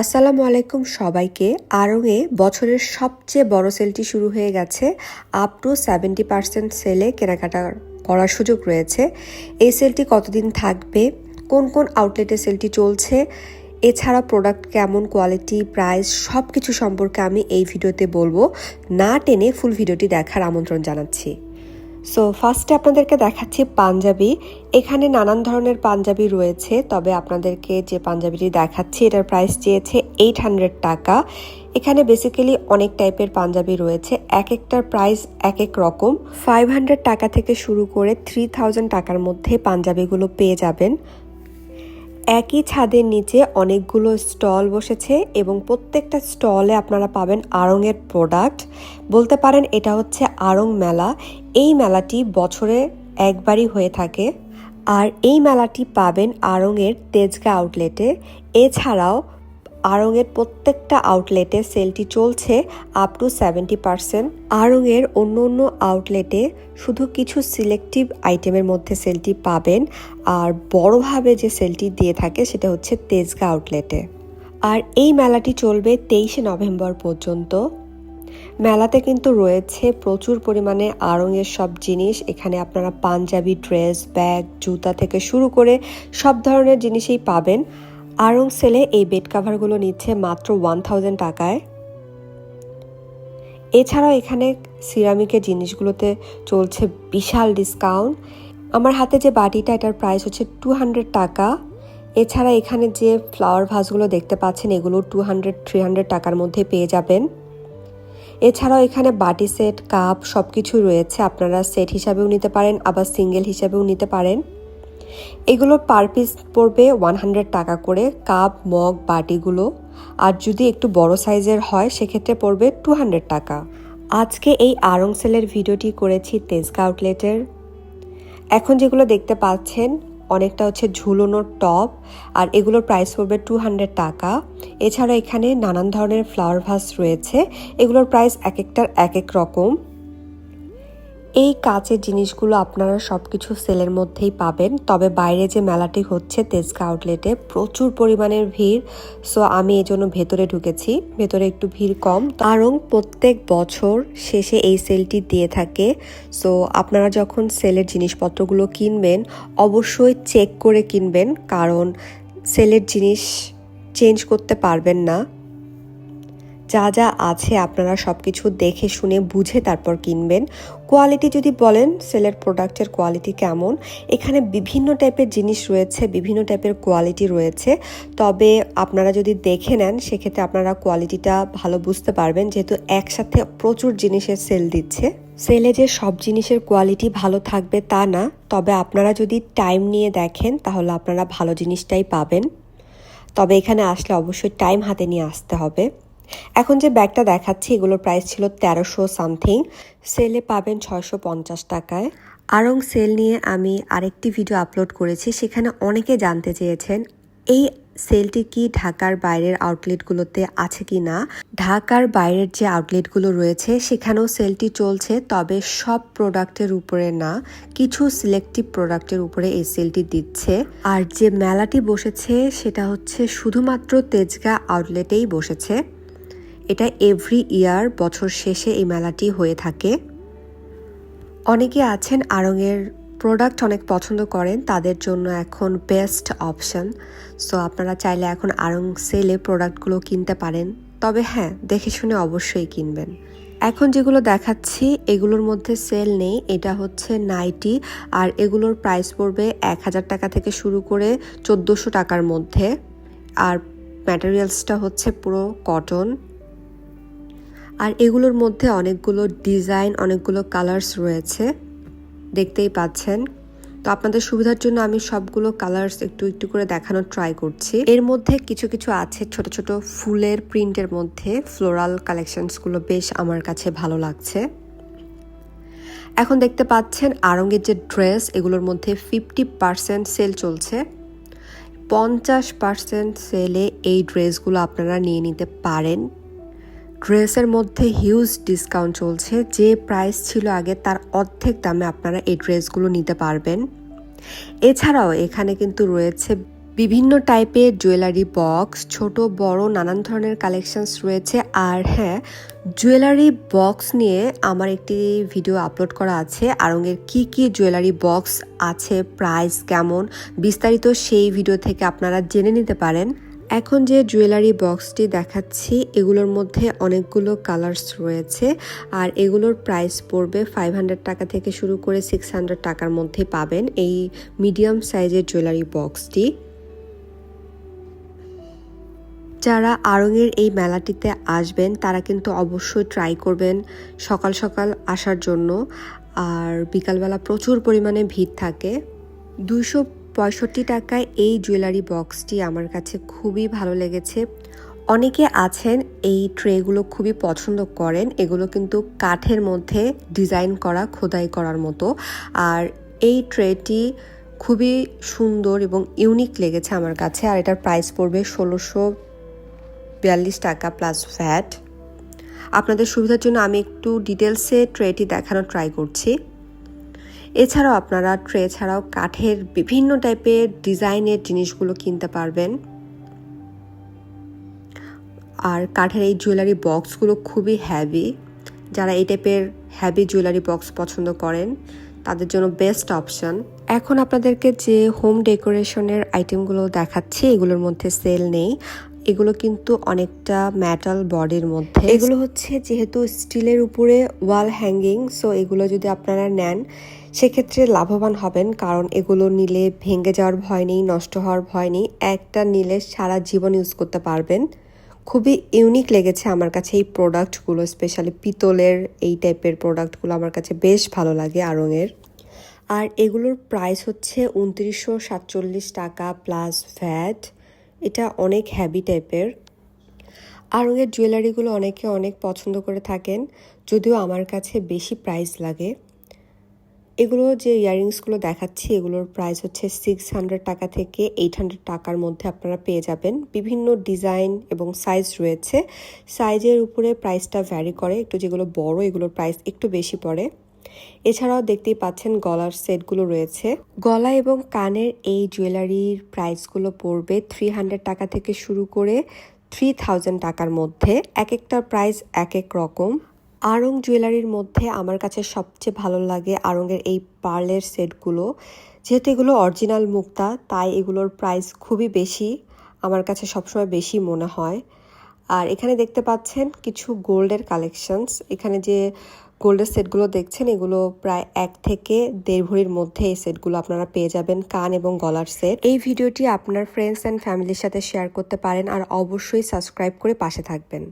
আসসালামু আলাইকুম সবাইকে। আরঙে বছরের সবচেয়ে বড় সেলটি শুরু হয়ে গেছে। আপ টু সেভেন্টি পার্সেন্ট সেলে কেনাকাটা করার সুযোগ রয়েছে। এই সেলটি কতদিন থাকবে? কোন কোন আউটলেটে সেলটি চলছে? এছাড়া প্রোডাক্ট কেমন? কোয়ালিটি, প্রাইস সব কিছু সম্পর্কে আমি এই ভিডিওতে বলব। না টেনে ফুল ভিডিওটি দেখার আমন্ত্রণ জানাচ্ছি। সো ফার্স্টে আপনাদেরকে দেখাচ্ছি পাঞ্জাবি। এখানে নানান ধরনের পাঞ্জাবি রয়েছে, তবে আপনাদেরকে যে পাঞ্জাবিটি দেখাচ্ছি, এটার প্রাইস চেয়েছে এইট হান্ড্রেড টাকা। এখানে বেসিক্যালি অনেক টাইপের পাঞ্জাবি রয়েছে এক একটার প্রাইস এক এক রকম। ফাইভ হান্ড্রেড টাকা থেকে শুরু করে থ্রি থাউজেন্ড টাকার মধ্যে পাঞ্জাবিগুলো পেয়ে যাবেন। একই ছাদের নিচে অনেকগুলো স্টল বসেছে এবং প্রত্যেকটা স্টলে আপনারা পাবেন আড়ংয়ের প্রোডাক্ট। বলতে পারেন এটা হচ্ছে আড়ং মেলা। এই মেলাটি বছরে একবারই হয়ে থাকে। আর এই মেলাটি পাবেন আড়ংয়ের তেজগা আউটলেটে। এছাড়াও আড়ংয়ের প্রত্যেকটা আউটলেটে সেলটি চলছে আপ টু সেভেন্টি পার্সেন্ট আড়ংয়ের অন্য অন্য আউটলেটে শুধু কিছু সিলেক্টিভ আইটেমের মধ্যে সেলটি পাবেন। আর বড়ভাবে যে সেলটি দিয়ে থাকে সেটা হচ্ছে তেজগা আউটলেটে আর এই মেলাটি চলবে তেইশে নভেম্বর পর্যন্ত। মেলাতে কিন্তু রয়েছে প্রচুর পরিমাণে আড়ংয়ের সব জিনিস। এখানে আপনারা পাঞ্জাবি ড্রেস ব্যাগ জুতা থেকে শুরু করে সব ধরনের জিনিসই পাবেন। আড়ং সেলে এই বেড কাভারগুলো নিচ্ছে মাত্র ওয়ান থাউজেন্ড টাকায়। এছাড়াও এখানে সিরামিকের জিনিসগুলোতে চলছে বিশাল ডিসকাউন্ট আমার হাতে যে বাটিটা, এটার প্রাইস হচ্ছে টু হান্ড্রেড টাকা। এছাড়া এখানে যে ফ্লাওয়ার ভাসগুলো দেখতে পাচ্ছেন, এগুলো টু হান্ড্রেড থ্রি হান্ড্রেড টাকার মধ্যে পেয়ে যাবেন। এছাড়াও এখানে বাটি সেট, কাপ সব কিছু রয়েছে। আপনারা সেট হিসাবেও নিতে পারেন, আবার সিঙ্গেল হিসাবেও নিতে পারেন। এগুলোর পার পিস পড়বে ওয়ান হান্ড্রেড টাকা করে কাপ মগ বাটিগুলো। আর যদি একটু বড় সাইজের হয়, সেক্ষেত্রে পড়বে টু হান্ড্রেড টাকা। আজকে এই আরং সেলের ভিডিওটি করেছি তেজগা আউটলেটের এখন যেগুলো দেখতে পাচ্ছেন, অনেকটা হচ্ছে ঝুলনোর টপ আর এগুলোর প্রাইস পড়বে টু হান্ড্রেড টাকা। এছাড়া এখানে নানান ধরনের ফ্লাওয়ার ভাস রয়েছে, এগুলোর প্রাইস এক একটার এক এক রকম। এই কাচের জিনিসগুলো আপনারা সব কিছু সেলের মধ্যেই পাবেন। তবে বাইরে যে মেলাটি হচ্ছে, তেজগা আউটলেটে প্রচুর পরিমাণের ভিড়। সো আমি এই জন্য ভেতরে ঢুকেছি। ভেতরে একটু ভিড় কম। কারণ প্রত্যেক বছর শেষে এই সেলটি দিয়ে থাকে। সো আপনারা যখন সেলের জিনিসপত্রগুলো কিনবেন, অবশ্যই চেক করে কিনবেন। কারণ সেলের জিনিস চেঞ্জ করতে পারবেন না। যা যা আছে আপনারা সব কিছু দেখে, শুনে, বুঝে তারপর কিনবেন। কোয়ালিটি যদি বলেন সেলের প্রোডাক্টের কোয়ালিটি কেমন? এখানে বিভিন্ন টাইপের জিনিস রয়েছে, বিভিন্ন টাইপের কোয়ালিটি রয়েছে। তবে আপনারা যদি দেখে নেন, সেক্ষেত্রে আপনারা কোয়ালিটিটা ভালো বুঝতে পারবেন, যেহেতু একসাথে প্রচুর জিনিসের সেল দিচ্ছে। সেলে যে সব জিনিসের কোয়ালিটি ভালো থাকবে তা না, তবে আপনারা যদি টাইম নিয়ে দেখেন, তাহলে আপনারা ভালো জিনিসটাই পাবেন। তবে এখানে আসলে অবশ্যই টাইম হাতে নিয়ে আসতে হবে। এখন যে ব্যাগটা দেখাচ্ছি, এগুলোর প্রাইস ছিল তেরোশো সামথিং সেলে পাবেন ছয়শো পঞ্চাশ টাকায়। আরং সেল নিয়ে আমি আরেকটি ভিডিও আপলোড করেছি, সেখানে অনেকে জানতে চেয়েছেন, এই সেলটি কি ঢাকার বাইরের আউটলেটগুলোতে আছে কি না? ঢাকার বাইরের যে আউটলেটগুলো রয়েছে, সেখানেও সেলটি চলছে, তবে সব প্রোডাক্টের উপরে না। কিছু সিলেক্টিভ প্রোডাক্টের উপরে এই সেলটি দিচ্ছে। আর যে মেলাটি বসেছে, সেটা হচ্ছে শুধুমাত্র তেজগা আউটলেটেই বসেছে। এটা এভরি ইয়ার বছর শেষে এই মেলাটি হয়ে থাকে। অনেকে আছেন আড়ংয়ের প্রোডাক্ট অনেক পছন্দ করেন, তাদের জন্য এখন বেস্ট অপশন সো আপনারা চাইলে এখন আড়ং সেলে প্রোডাক্টগুলো কিনতে পারেন। তবে হ্যাঁ দেখে শুনে অবশ্যই কিনবেন। এখন যেগুলো দেখাচ্ছি, এগুলোর মধ্যে সেল নেই। এটা হচ্ছে নাইটি আর এগুলোর প্রাইস পড়বে এক হাজার টাকা থেকে শুরু করে চোদ্দোশো টাকার মধ্যে। আর ম্যাটেরিয়ালসটা হচ্ছে পুরো কটন আর এগুলোর মধ্যে অনেকগুলো ডিজাইন, অনেকগুলো কালার্স রয়েছে। দেখতেই পাচ্ছেন। তো আপনাদের সুবিধার জন্য আমি সবগুলো কালার্স একটু একটু করে দেখানোর ট্রাই করছি। এর মধ্যে কিছু কিছু আছে ছোট ছোট ফুলের প্রিন্টের মধ্যে। ফ্লোরাল কালেকশনসগুলো বেশ আমার কাছে ভালো লাগছে। এখন দেখতে পাচ্ছেন আরঙ্গের যে ড্রেস, এগুলোর মধ্যে ফিফটি পার্সেন্ট সেল চলছে। পঞ্চাশ পার্সেন্ট সেলে এই ড্রেসগুলো আপনারা নিয়ে নিতে পারেন। ড্রেসের মধ্যে হিউজ ডিসকাউন্ট চলছে। যে প্রাইস ছিল আগে, তার অর্ধেক দামে আপনারা এই ড্রেসগুলো নিতে পারবেন। এছাড়াও এখানে কিন্তু রয়েছে বিভিন্ন টাইপের জুয়েলারি বক্স ছোট, বড়, নানান ধরনের কালেকশনস রয়েছে। আর হ্যাঁ জুয়েলারি বক্স নিয়ে আমার একটি ভিডিও আপলোড করা আছে। আরঙের কি কি জুয়েলারি বক্স আছে প্রাইস কেমন, বিস্তারিত সেই ভিডিও থেকে আপনারা জেনে নিতে পারেন। এখন যে জুয়েলারি বক্সটি দেখাচ্ছি, এগুলোর মধ্যে অনেকগুলো কালার্স রয়েছে আর এগুলোর প্রাইস পড়বে ফাইভ হান্ড্রেড টাকা থেকে শুরু করে সিক্স হান্ড্রেড টাকার মধ্যে পাবেন এই মিডিয়াম সাইজের জুয়েলারি বক্সটি যারা আড়ংয়ের এই মেলাটিতে আসবেন, তারা কিন্তু অবশ্যই ট্রাই করবেন সকাল সকাল আসার জন্য। আর বিকালবেলা প্রচুর পরিমাণে ভিড় থাকে। দুশো পঁয়ষট্টি টাকায় এই জুয়েলারি বক্সটি আমার কাছে খুবই ভালো লেগেছে। অনেকে আছেন এই ট্রেগুলো খুবই পছন্দ করেন, এগুলো কিন্তু কাঠের মধ্যে ডিজাইন করা, খোদাই করার মতো। আর এই ট্রেটি খুবই সুন্দর এবং ইউনিক লেগেছে আমার কাছে, আর এটার প্রাইস পড়বে ষোলোশো বিয়াল্লিশ টাকা প্লাস ভ্যাট আপনাদের সুবিধার জন্য আমি একটু ডিটেলসে ট্রেটি দেখানোর ট্রাই করছি। এছাড়াও আপনারা ট্রে ছাড়াও কাঠের বিভিন্ন টাইপের ডিজাইনের জিনিসগুলো কিনতে পারবেন। আর কাঠের এই জুয়েলারি বক্সগুলো খুবই হ্যাভি যারা এই টাইপের হ্যাভি জুয়েলারি বক্স পছন্দ করেন, তাদের জন্য বেস্ট অপশন এখন আপনাদেরকে যে হোম ডেকোরেশনের আইটেমগুলো দেখাচ্ছি, এগুলোর মধ্যে সেল নেই। এগুলো কিন্তু অনেকটা মেটাল বডির মধ্যে। এগুলো হচ্ছে যেহেতু স্টিলের উপরে ওয়াল হ্যাঙ্গিং সো এগুলো যদি আপনারা নেন, সেক্ষেত্রে লাভবান হবেন, কারণ এগুলো নিলে ভেঙে যাওয়ার ভয় নেই, নষ্ট হওয়ার ভয় নেই। একটা নিলে সারা জীবন ইউজ করতে পারবেন। খুবই ইউনিক লেগেছে আমার কাছে এই প্রোডাক্টগুলো স্পেশালি পিতলের এই টাইপের প্রোডাক্টগুলো আমার কাছে বেশ ভালো লাগে আরঙের আর এগুলোর প্রাইস হচ্ছে উনত্রিশশো সাতচল্লিশ টাকা প্লাস ভ্যাট এটা অনেক হ্যাভি টাইপের আড়ংয়ের জুয়েলারিগুলো অনেকে অনেক পছন্দ করে থাকেন, যদিও আমার কাছে বেশি প্রাইস লাগে। এগুলো যে ইয়াররিংসগুলো দেখাচ্ছি, এগুলোর প্রাইস হচ্ছে সিক্স হান্ড্রেড টাকা থেকে এইট হান্ড্রেড টাকার মধ্যে আপনারা পেয়ে যাবেন। বিভিন্ন ডিজাইন এবং সাইজ রয়েছে। সাইজের উপরে প্রাইসটা ভ্যারি করে, একটু যেগুলো বড়, এগুলোর প্রাইস একটু বেশি পড়ে। এছাড়াও দেখতেই পাচ্ছেন গলার সেটগুলো রয়েছে। গলা এবং কানের এই জুয়েলারির প্রাইসগুলো পড়বে থ্রি হান্ড্রেড টাকা থেকে শুরু করে থ্রি থাউজেন্ড টাকার মধ্যে। এক একটার প্রাইস এক এক রকম। আড়ং জুয়েলারির মধ্যে আমার কাছে সবচেয়ে ভালো লাগে আড়ংয়ের এই পার্লের সেটগুলো। যেহেতু এগুলো অরিজিনাল মুক্তা, তাই এগুলোর প্রাইস খুবই বেশি, আমার কাছে সবসময় বেশি মনে হয়। আর এখানে দেখতে পাচ্ছেন কিছু গোল্ডের কালেকশনস। এখানে যে গোল্ডের সেটগুলো দেখছেন, এগুলো প্রায় এক থেকে দেড় ভরির মধ্যে এই সেটগুলো আপনারা পেয়ে যাবেন কান এবং গলার সেট। এই ভিডিওটি আপনার ফ্রেন্ডস অ্যান্ড ফ্যামিলির সাথে শেয়ার করতে পারেন আর অবশ্যই সাবস্ক্রাইব করে পাশে থাকবেন।